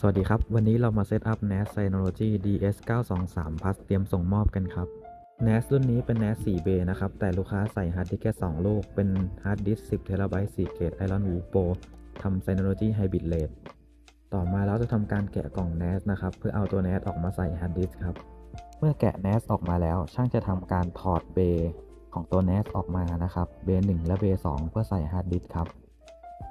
สวัสดีครับ วันนี้เรามาเซตอัพ NAS Synology DS923 Plus เตรียมส่งมอบกันครับ NAS รุ่นนี้เป็น NAS 4เบนะครับ แต่ลูกค้าใส่ฮาร์ดดิสก์แค่2ลูก เป็นฮาร์ดดิสก์10 TB 4เกรด Iron Wolf Pro ทำ Synology Hybrid Late ต่อมาเราจะทำการแกะกล่อง NAS นะครับ เพื่อเอาตัว NAS ออกมาใส่ฮาร์ดดิสก์ครับ เมื่อแกะ NAS ออกมาแล้ว ช่างจะทำการถอดเบของตัว NAS ออกมานะครับ เบ1และเบ2เพื่อใส่ฮาร์ดดิสก์ครับ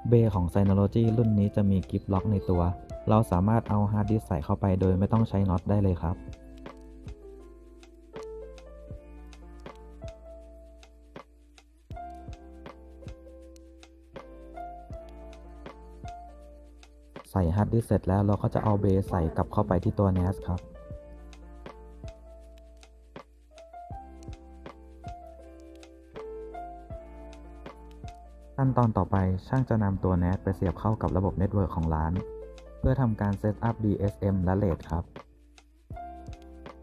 เบของ Synology รุ่นนี้จะมีกิฟล็อกในตัว เราสามารถเอาฮาร์ดดิสใส่เข้าไปโดยไม่ต้องใช้น็อตได้เลยครับ ใส่ฮาร์ดดิสเสร็จแล้วเราก็จะเอาเบใส่กลับเข้าไปที่ตัว NAS ครับขั้นตอนต่อไปช่างจะนำตัว NAS ไปเสียบเข้ากับระบบเน็ตเวิร์กของร้าน เพื่อทำการเซตอัพ DSM และ RAID ครับ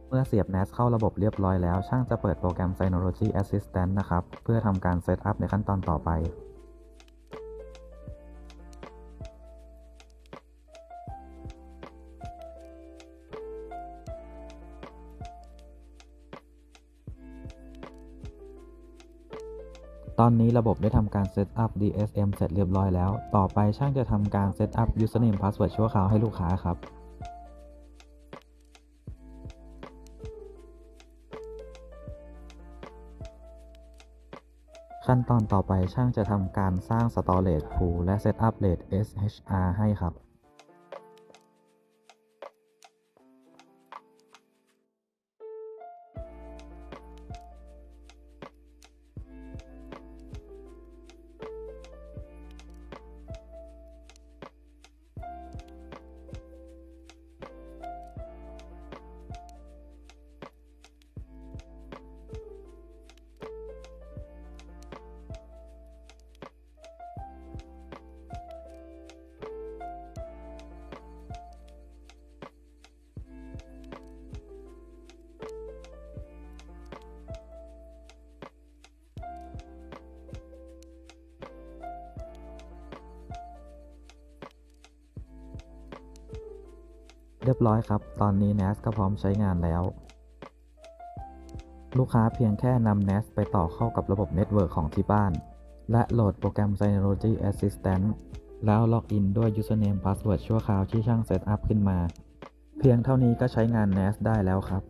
เมื่อเสียบ NAS เข้าระบบเรียบร้อยแล้ว ช่างจะเปิดโปรแกรม Synology Assistant นะครับ เพื่อทำการเซตอัพในขั้นตอนต่อไป อนนี้ระบบได้ทำการเซตอัพ DSM เสร็จเรียบร้อยแล้ว ต่อไปช่างจะทำการเซตอัพ Username Password ชั่วคราวให้ลูกค้าครับขั้นตอนต่อไปช่างจะทำการสร้าง Storage Pool และ Setup Rate SHR ให้ครับ เรียบร้อยครับ ตอนนี้ NAS ก็พร้อมใช้งานแล้ว ลูกค้าเพียงแค่นำ NAS ไปต่อเข้ากับระบบเน็ตเวิร์กของที่บ้าน และโหลดโปรแกรม Synology Assistant แล้วล็อกอินด้วย Username Password ชั่วคราวที่ช่างเซตอัพขึ้นมา เพียงเท่านี้ก็ใช้งาน NAS ได้แล้วครับ